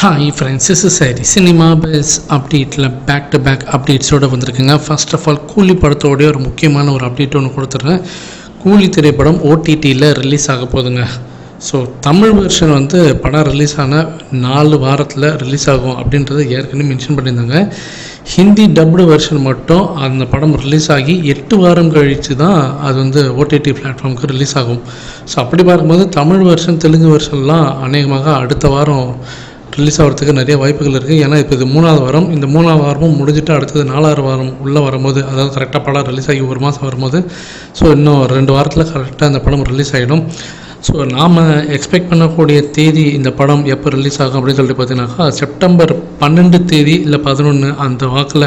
Hi friends is சரி cinema base அப்டேட்டில் back to back அப்டேட்ஸோடு வந்திருக்குங்க. ஃபர்ஸ்ட் ஆஃப் ஆல் கூலி படத்தோடைய ஒரு முக்கியமான ஒரு அப்டேட் ஒன்று கொடுத்துட்றேன் கூலி திரைப்படம் ஓடிடியில் ரிலீஸ் ஆக போகுதுங்க. ஸோ தமிழ் வெர்ஷன் வந்து படம் ரிலீஸ் ஆன நாலு வாரத்தில் ரிலீஸ் ஆகும் அப்படின்றத ஏற்கனவே மென்ஷன் பண்ணியிருந்தாங்க. ஹிந்தி டப்டு வெர்ஷன் மட்டும் அந்த படம் ரிலீஸ் ஆகி எட்டு வாரம் கழித்து தான் அது வந்து ஓடிடி பிளாட்ஃபார்முக்கு ரிலீஸ் ஆகும். ஸோ அப்படி பார்க்கும்போது தமிழ் வெர்ஷன் தெலுங்கு வெர்ஷன்லாம் அநேகமாக அடுத்த வாரம் ரிலீஸ் ஆகிறதுக்கு நிறைய வாய்ப்புகள் இருக்குது ஏன்னா இப்போ இது மூணாவது வாரம். இந்த மூணாவது வாரமும் முடிஞ்சுட்டு அடுத்தது நாலாவது வாரம் உள்ளே வரும்போது அதாவது கரெக்டாக படம் ரிலீஸ் ஆகி ஒரு மாதம் வரும்போது ஸோ இன்னும் ரெண்டு வாரத்தில் கரெக்டாக அந்த படம் ரிலீஸ் ஆகிடும் ஸோ நாம் எக்ஸ்பெக்ட் பண்ணக்கூடிய தேதி இந்த படம் எப்போ ரிலீஸ் ஆகும் அப்படின்னு சொல்லிட்டு பார்த்தீங்கன்னாக்கா செப்டம்பர் பன்னெண்டு தேதி இல்லை பதினொன்று அந்த வாக்கில்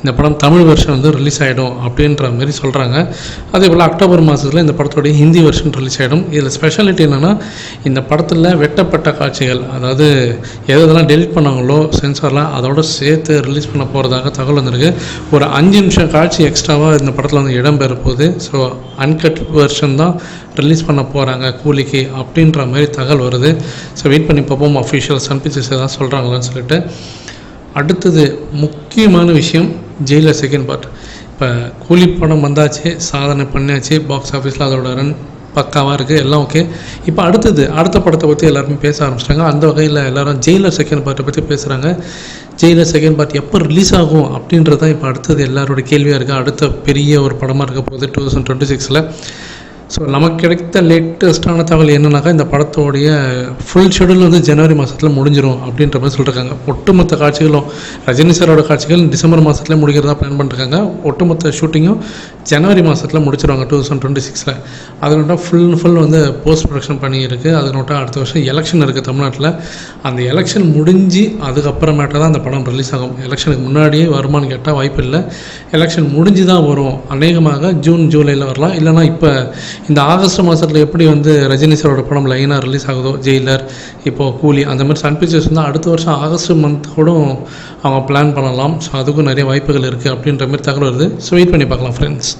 இந்த படம் தமிழ் வருஷன் வந்து ரிலீஸ் ஆகிடும் அப்படின்ற மாதிரி சொல்கிறாங்க அதே போல் அக்டோபர் மாதத்தில் இந்த படத்தோடைய ஹிந்தி வருஷன் ரிலீஸ் ஆகிடும் இதில் ஸ்பெஷாலிட்டி என்னென்னா இந்த படத்தில் வெட்டப்பட்ட காட்சிகள் அதாவது எது எதெல்லாம் டெலிட் பண்ணாங்களோ சென்சார்லாம் அதோட சேர்த்து ரிலீஸ் பண்ண போகிறதாக தகவல் வந்திருக்கு. ஒரு அஞ்சு நிமிஷம் காட்சி எக்ஸ்ட்ராவாக இந்த படத்தில் வந்து இடம்பெற போகுது. ஸோ அன்கட் வெர்ஷன் தான் ரிலீஸ் பண்ண போகிறாங்க கூலிக்கு அப்படின்ற மாதிரி தகவல் வருது. ஸோ வெயிட் பண்ணி பார்ப்போம். அஃபிஷியல் சன் தான் சொல்கிறாங்களான்னு சொல்லிட்டு. அடுத்தது முக்கியமான விஷயம் ஜெயிலர் செகண்ட் பார்ட் இப்போ கூலி படம் வந்தாச்சு சாதனை பண்ணியாச்சு பாக்ஸ் ஆஃபீஸில் அதோட ரன் பக்காவாக இருக்குது எல்லாம் ஓகே இப்போ அடுத்தது அடுத்த படத்தை பற்றி எல்லாருமே பேச ஆரம்பிச்சிட்டாங்க. அந்த வகையில் எல்லாரும் ஜெயிலர் செகண்ட் பார்ட்டை பற்றி பேசுகிறாங்க ஜெயிலர் செகண்ட் பார்ட் எப்போ ரிலீஸ் ஆகும் அப்படின்றது தான் இப்போ அடுத்தது எல்லாரோட கேள்வியாக இருக்குது அடுத்த பெரிய ஒரு படமாக இருக்க போகுது டூ தௌசண்ட் டுவெண்ட்டி சிக்ஸில் ஸோ நமக்கு கிடைத்த லேட்டஸ்ட்டான தகவல் என்னன்னாக்கா இந்த படத்தோடைய ஃபுல் ஷெடியூல் வந்து ஜனவரி மாதத்தில் முடிஞ்சிடும் அப்படின்ற மாதிரி சொல்லியிருக்காங்க ஒட்டுமொத்த காட்சிகளும் ரஜினி சாரோட காட்சிகள் டிசம்பர் மாதத்தில் முடிக்கிறதா பிளான் பண்ணிருக்காங்க. ஒட்டுமொத்த ஷூட்டிங்கும் ஜனவரி மாதத்தில் முடிச்சிருவாங்க டூ தௌசண்ட் டுவெண்ட்டி சிக்ஸில் அதனோட ஃபுல் அண்ட் ஃபுல் வந்து போஸ்ட் ப்ரொடக்ஷன் பண்ணியிருக்கு. அதனோட அடுத்த வருஷம் எலெக்ஷன் இருக்குது தமிழ்நாட்டில். அந்த எலெக்ஷன் முடிஞ்சு அதுக்கப்புறமேட்டா தான் அந்த படம் ரிலீஸ் ஆகும். எலெக்ஷனுக்கு முன்னாடியே வருமானு கேட்டால் வாய்ப்பு இல்லை. எலெக்ஷன் முடிஞ்சு தான் வரும். அநேகமாக ஜூன் ஜூலையில் வரலாம். இல்லைனா இப்போ இந்த ஆகஸ்ட் மாதத்தில் எப்படி வந்து ரஜினி சாரோட படம் லைனாக ரிலீஸ் ஆகுதோ ஜெயிலர் இப்போது கூலி அந்த மாதிரி சன் பிக்சர்ஸ் வந்து அடுத்த வருஷம் ஆகஸ்ட் மந்த் கூட அவங்க பிளான் பண்ணலாம். ஸோ அதுக்கும் நிறைய வாய்ப்புகள் இருக்குது அப்படின்ற மாதிரி தகவல் வருது. ஸோ வெயிட் பண்ணி பார்க்கலாம் ஃப்ரெண்ட்ஸ்